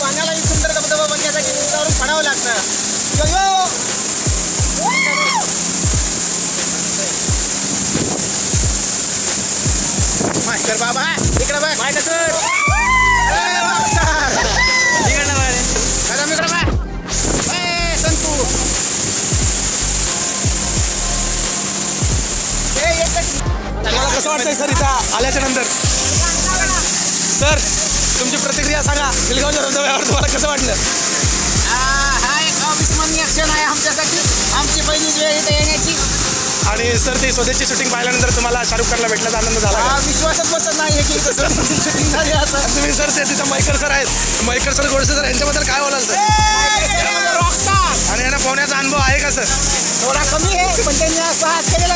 पाण्यालाही सुंदर धबधबा बनण्यासाठी उंचावरून पडावं लागतं. यो यो! मास्टर बाबा इकडे बघ. ए, एकच तुम्हाला कसं वाटतंय सर इथं आल्याच्यानंतर? सर तुमची प्रतिक्रिया सांगा. गिलगावच्या धबधब्यावर तुम्हाला कसं वाटलं? हा एक अविस्मरणीय क्षण आहे आमच्यासाठी. आमची पहिलीच वेळ इथे येण्याची. आणि सर ते स्वदेशची शूटिंग पाहिल्यानंतर तुम्हाला शाहरुख खानला भेटल्याचा आनंद झाला का? हा विश्वासच बसत नाही की इथं शूटिंग झाली असं तुम्ही सर ते तिथं मैकर सर आहेत. मैकर सर गोडसे सर यांच्याबद्दल काय बोलाल सर? रॉकस्टार आणि यांना पोहण्याचा अनुभव आहे का सर? थोडा कमी आहे पण त्यांनी असं हात केले